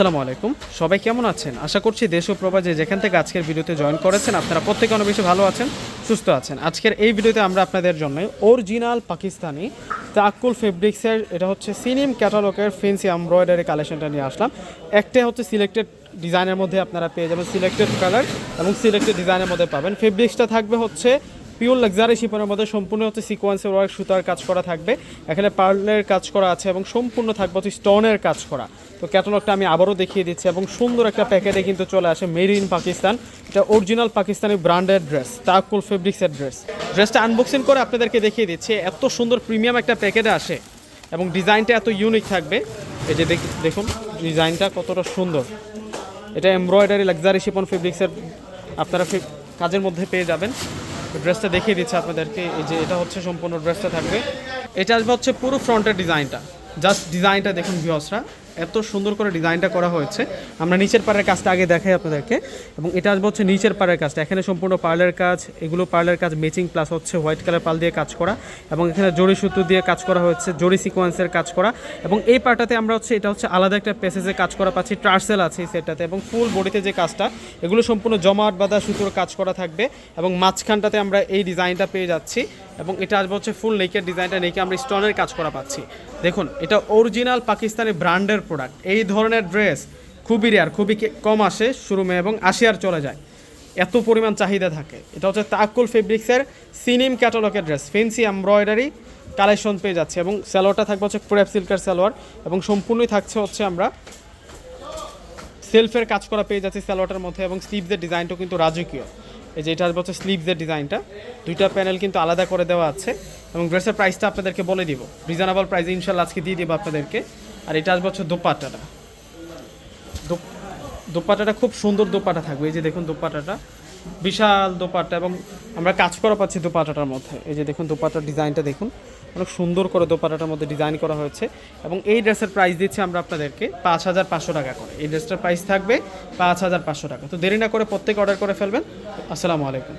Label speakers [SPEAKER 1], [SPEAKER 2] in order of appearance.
[SPEAKER 1] আসসালামু আলাইকুম। সবাই কেমন আছেন? আশা করছি দেশ ও প্রবাসে যেখান থেকে আজকের ভিডিওতে জয়েন করেছেন, আপনারা প্রত্যেকে অনেক বেশি ভালো আছেন, সুস্থ আছেন। আজকের এই ভিডিওতে আমরা আপনাদের জন্য অরিজিনাল পাকিস্তানি তাকুল ফেব্রিক্সের এটা হচ্ছে সিনিম ক্যাটালগের ফেন্সি এমব্রয়ডারি কালেকশনটা নিয়ে আসলাম। একটা হচ্ছে সিলেক্টেড ডিজাইনের মধ্যে আপনারা পেয়ে যাবেন সিলেক্টেড কালার এবং সিলেক্টেড ডিজাইনের মধ্যে পাবেন। ফেব্রিক্সটা থাকবে হচ্ছে পিওর লাক্সারি শিপনের মধ্যে সম্পূর্ণ হচ্ছে সিকোয়েন্সের ওয়ার্ক সুতার কাজ করা থাকবে। এখানে পার্লের কাজ করা আছে এবং সম্পূর্ণ থাকবে হচ্ছে স্টোনের কাজ করা। তো ক্যাটালগটা আমি আবারও দেখিয়ে দিচ্ছি এবং সুন্দর একটা প্যাকেটে কিন্তু চলে আসে মেড ইন পাকিস্তান এটা অরিজিনাল পাকিস্তানি ব্র্যান্ডের ড্রেস তাকুল ফেব্রিক্সের ড্রেস ড্রেসটা আনবক্সিং করে আপনাদেরকে দেখিয়ে দিচ্ছি, এত সুন্দর প্রিমিয়াম একটা প্যাকেটে আসে এবং ডিজাইনটা এত ইউনিক থাকবে। এই যে দেখ- দেখুন ডিজাইনটা কতটা সুন্দর। এটা এমব্রয়ডারি লাক্সারি শিপন ফেব্রিক্সের আপনারা কাজের মধ্যে পেয়ে যাবেন। ড্রেসটা দেখিয়ে দিচ্ছে আপনাদেরকে। এই যে এটা হচ্ছে সম্পূর্ণ ড্রেসটা থাকবে। এটা আসবে হচ্ছে পুরো ফ্রন্টের ডিজাইনটা। জাস্ট ডিজাইনটা দেখুন ভিউসরা এত সুন্দর করে ডিজাইনটা করা হয়েছে। আমরা নিচের পাড়ের কাজটা আগে দেখাই আপনাদেরকে। এবং এটা আসবে হচ্ছে নিচের পাড়ের কাজটা। এখানে সম্পূর্ণ পার্লের কাজ, এগুলো পার্লের কাজ ম্যাচিং প্লাস হচ্ছে হোয়াইট কালার পাল দিয়ে কাজ করা। এবং এখানে জড়ি সুতো দিয়ে কাজ করা হয়েছে জড়ি সিকোয়েন্সের কাজ করা। এবং এই পার্টটাতে আমরা হচ্ছে, এটা হচ্ছে আলাদা একটা প্যাসেজে কাজ করা পাচ্ছি ট্রার্সেল আছে এই সেটটাতে। এবং ফুল বডিতে যে কাজটা, এগুলো সম্পূর্ণ জমাট বাঁধা সুতোর কাজ করা থাকবে। এবং মাঝখানটাতে আমরা এই ডিজাইনটা পেয়ে যাচ্ছি। এবং এটা আসবে হচ্ছে ফুল নেকের ডিজাইনটা নেকে আমরা স্টোনের কাজ করা পাচ্ছি। দেখুন, এটা অরিজিনাল পাকিস্তানি ব্র্যান্ডের প্রোডাক্ট এই ধরনের ড্রেস খুবই রেয়ার খুবই কম আসে শুরুমে এবং আসি আর চলে যায়। এত পরিমাণ চাহিদা থাকে। এটা হচ্ছে তাকুল ফেব্রিক্সের সিনিম ক্যাটালগের ড্রেস ফেন্সি এমব্রয়ডারি কালেকশন পেয়ে যাচ্ছে এবং স্যালোয়ারটা থাকবে হচ্ছে ক্রেপ সিল্কের সালোয়ার এবং সম্পূর্ণই থাকছে হচ্ছে আমরা সেলফের কাজ করা পেয়ে যাচ্ছি স্যালোয়ারটার মধ্যে এবং স্লিভসের ডিজাইনটাও কিন্তু রাজকীয়। এই যে এটা হচ্ছে স্লিভসের ডিজাইনটা। দুইটা প্যানেল কিন্তু আলাদা করে দেওয়া আছে এবং ড্রেসের প্রাইসটা আপনাদেরকে বলে দিব। রিজনেবল প্রাইসে ইনশাল্লাহ আজকে দিয়ে দেবো আপনাদেরকে। আর এটা আসবে হচ্ছে দোপাটাটা দোপাটাটা খুব সুন্দর দোপাটা থাকবে। এই যে দেখুন দোপাট্টাটা। বিশাল দোপাট্টা এবং আমরা কাজ করা পাচ্ছি দোপাট্টাটার মধ্যে। এই যে দেখুন, দোপাট্টার ডিজাইনটা দেখুন, অনেক সুন্দর করে দোপাট্টাটার মধ্যে ডিজাইন করা হয়েছে এবং এই ড্রেসের প্রাইস দিচ্ছি আমরা আপনাদেরকে পাঁচ হাজার পাঁচশো টাকা করে। এই ড্রেসটার প্রাইস থাকবে পাঁচ হাজার পাঁচশো টাকা। তো দেরি না করে প্রত্যেক অর্ডার করে ফেলবেন। আসসালামু আলাইকুম।